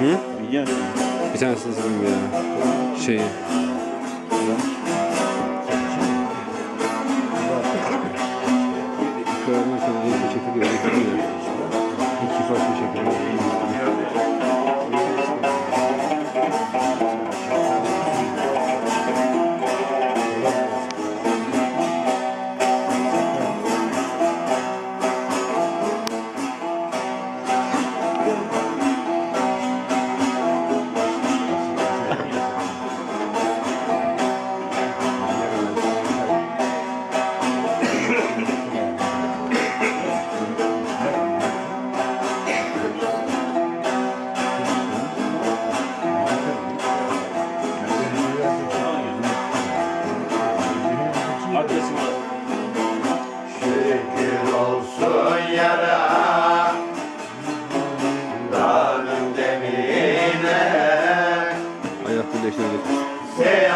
Hı? Biliyor? Bir tanesini sildim ya. Şeyi. Yeah.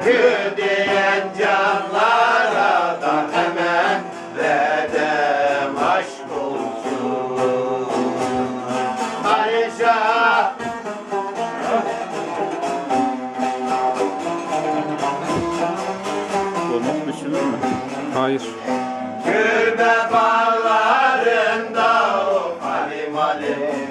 hakkı diyen hemen dedem aşk olsun. Barışa Olmak düşünür mü? Hayır. Gülme bağlarında o halim halim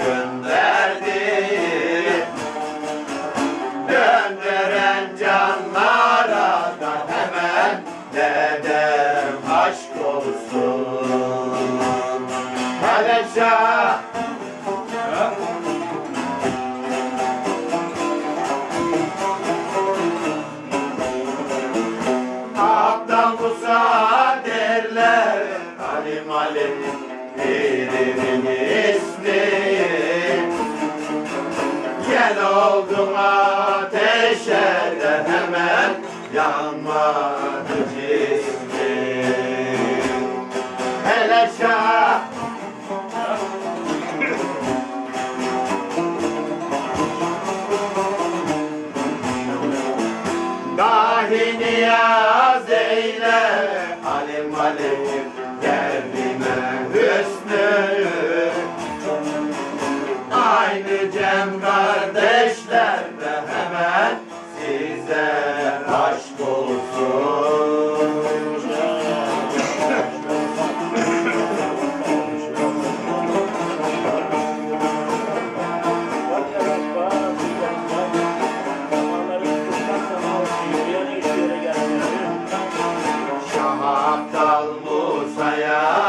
döndüren canlara da hemen dedem aşk olsun. Padişah Hak'tan kusa derler Alim alim birinin ismi sen oldun ateşlerden hemen yanmadı cismin. Hele şah Dahi niyaz eyle Alim alim derlime hüsnü Aynı cemra salvo saya